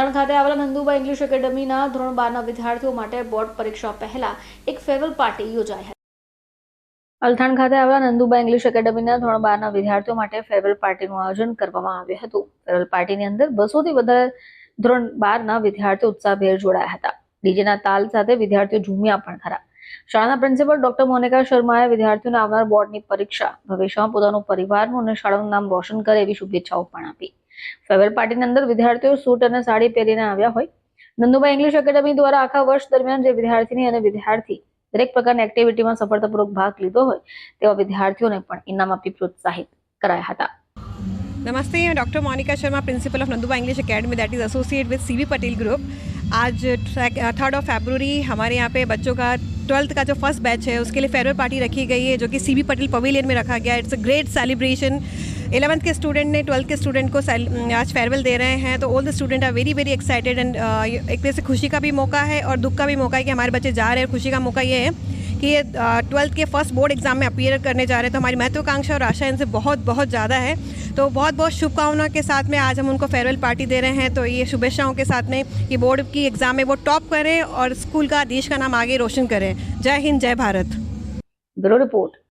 પાટણ ખાતે આવેલા નંદુબા ઇંગ્લિશ એકેડમીના ધોરણ બારના વિદ્યાર્થીઓ માટે બોર્ડ પરીક્ષા પહેલા એક ફેવલ પાર્ટી યોજાઈ હતી. અલથાણ ખાતે આવેલા નંદુબા ઇંગ્લિશ એકેડમીના ધોરણ બારના વિદ્યાર્થીઓ માટે ફેરવેલ પાર્ટીનું આયોજન કરવામાં આવ્યું હતું. ફેરવેલ પાર્ટીની અંદર બસોથી વધારે ધોરણ બારના વિદ્યાર્થીઓ ઉત્સાહભેર જોડાયા હતા. ડીજેના તાલ સાથે વિદ્યાર્થીઓ ઝૂમ્યા પણ ખરા. શાળાના પ્રિન્સિપલ ડોક્ટર મોનિકા શર્માએ વિદ્યાર્થીઓને આવનાર બોર્ડની પરીક્ષા, ભવિષ્યમાં પોતાનું પરિવારનું અને શાળાનું નામ રોશન કરે એવી શુભેચ્છાઓ પણ આપી. ફેરવેલ પાર્ટીની અંદર વિદ્યાર્થીઓ સૂટ અને સાડી પહેરીને આવ્યા હોય નંદુબા ઇંગ્લિશ એકેડમી દ્વારા આખા વર્ષ દરમિયાન જે વિદ્યાર્થીની અને વિદ્યાર્થી દરેક પ્રકારની એક્ટિવિટીમાં સફળતાપૂર્વક ભાગ લીધો હોય તેવા વિદ્યાર્થીઓને પણ ઇનામ આપી પ્રોત્સાહિત કરાયા હતા नमस्ते मैं doctor Monika Sharma principal of Nanduba English academy that is associate with C Patel group आज थर्ड ऑफ फरवरी हमारे यहाँ पे बच्चों का ट्वेल्थ का जो फर्स्ट बैच है उसके लिए फेयरवेल पार्टी रखी गई है जो कि सी पटेल पवेलियन में रखा गया है it's a great celebration eleventh के स्टूडेंट ने, ट्वेल्थ के स्टूडेंट को आज फेयरवेल दे रहे हैं तो all the student are very very excited and एक तरह से खुशी का भी मौका है और दुख का भी मौका है कि हमारे बच्चे जा रहे हैं। खुशी का मौका ये है कि ये uh, ट्वेल्थ के फ़र्स्ट बोर्ड एग्ज़ाम में अपियर करने जा रहे हैं तो हमारी महत्वाकांक्षा और आशा इनसे बहुत बहुत ज़्यादा है। तो बहुत बहुत शुभकामनाओं के साथ में आज हम उनको फेयरवेल पार्टी दे रहे हैं तो ये शुभेच्छाओं के साथ में कि बोर्ड की एग्ज़ाम में वो टॉप करें और स्कूल का, देश का नाम आगे रोशन करें। जय हिंद, जय भारत। Bureau report.